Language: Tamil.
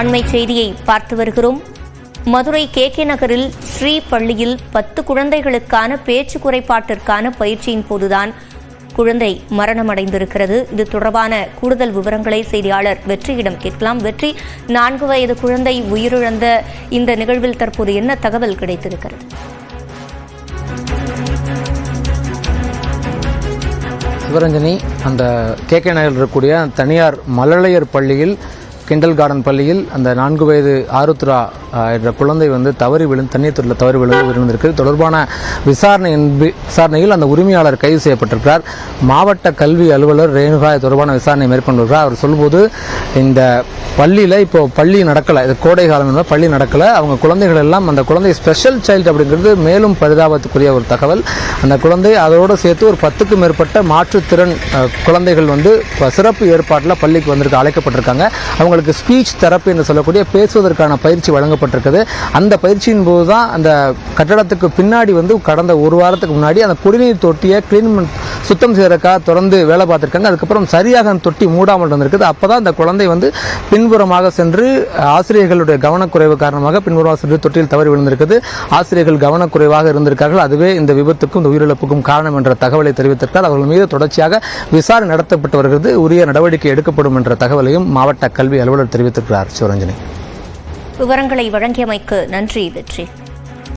அண்மை செய்தியை பார்த்து வருகிறோம். மதுரை கே கே நகரில் ஸ்ரீ பள்ளியில் பத்து குழந்தைகளுக்கான பேச்சு குறைபாட்டிற்கான பயிற்சியின் போதுதான் குழந்தை மரணமடைந்திருக்கிறது. இது தொடர்பான கூடுதல் விவரங்களை செய்தியாளர் வெற்றியிடம் கேட்கலாம். வெற்றி நான்கு வயது குழந்தை உயிரிழந்த இந்த நிகழ்வில் தற்போது என்ன தகவல் கிடைத்திருக்கிறது? சிவரஞ்சனி அந்த கே கே நகரில் இருக்கக்கூடிய தனியார் மழலையர் பள்ளியில் கிண்டல் கார்டன் பள்ளியில் அந்த நான்கு வயது ஆருத்ரா என்ற குழந்தை வந்து தவறி விழுந்து தண்ணீர் தொட்டில் தவறி விழுந்து விழுந்திருக்கு தொடர்பான விசாரணை விசாரணையில் அந்த உரிமையாளர் கைது செய்யப்பட்டிருக்கிறார். மாவட்ட கல்வி அலுவலர் ரேணுகா தொடர்பான விசாரணை மேற்கொண்டிருக்கிறார் அவர் சொல்லும்போது இந்த பள்ளியில் இப்போ பள்ளி நடக்கலை. இது கோடை காலம் பள்ளி நடக்கலை. அவங்க குழந்தைகள் எல்லாம் அந்த குழந்தை ஸ்பெஷல் சைல்டு அப்படிங்கிறது மேலும் பரிதாபத்துக்குரிய ஒரு தகவல். அந்த குழந்தை அதோடு சேர்த்து ஒரு பத்துக்கும் மேற்பட்ட மாற்றுத்திறன் குழந்தைகள் வந்து சிறப்பு ஏற்பாட்டில் பள்ளிக்கு வந்திருக்க அழைக்கப்பட்டிருக்காங்க. அவங்களுக்கு ஸ்பீச் தெரப்பி என்று சொல்லக்கூடிய பேசுவதற்கான பயிற்சி வழங்கப்பட்டிருக்குது. அந்த பயிற்சியின் போது தான் அந்த கட்டடத்துக்கு பின்னாடி வந்து கடந்த ஒரு வாரத்துக்கு முன்னாடி அந்த குடிநீர் தொட்டியை க்ளீன் சுத்தம் செய்யறதுக்காக தொடர்ந்து வேலை பார்த்துருக்காங்க. அதுக்கப்புறம் சரியாக அந்த தொட்டி மூடாமல் இருந்திருக்குது. அப்பதான் அந்த குழந்தை வந்து பின்புறமாக சென்று ஆசிரியர்களுடைய கவனக்குறைவு காரணமாக பின்புறமாக சென்று தொட்டியில் தவறி விழுந்திருக்குது. ஆசிரியர்கள் கவனக்குறைவாக இருந்திருக்கார்கள். அதுவே இந்த விபத்துக்கும் இந்த உயிரிழப்புக்கும் காரணம் என்ற தகவலை தெரிவித்திருக்கிறார் அவர்கள் மீது தொடர்ச்சியாக விசாரணை நடத்தப்பட்டு வருகிறது. உரிய நடவடிக்கை எடுக்கப்படும் என்ற தகவலையும் மாவட்ட கல்வி அலுவலர் தெரிவித்திருக்கிறார். சிவரஞ்சனி. விவரங்களை வழங்கியமைக்கு நன்றி வெற்றி.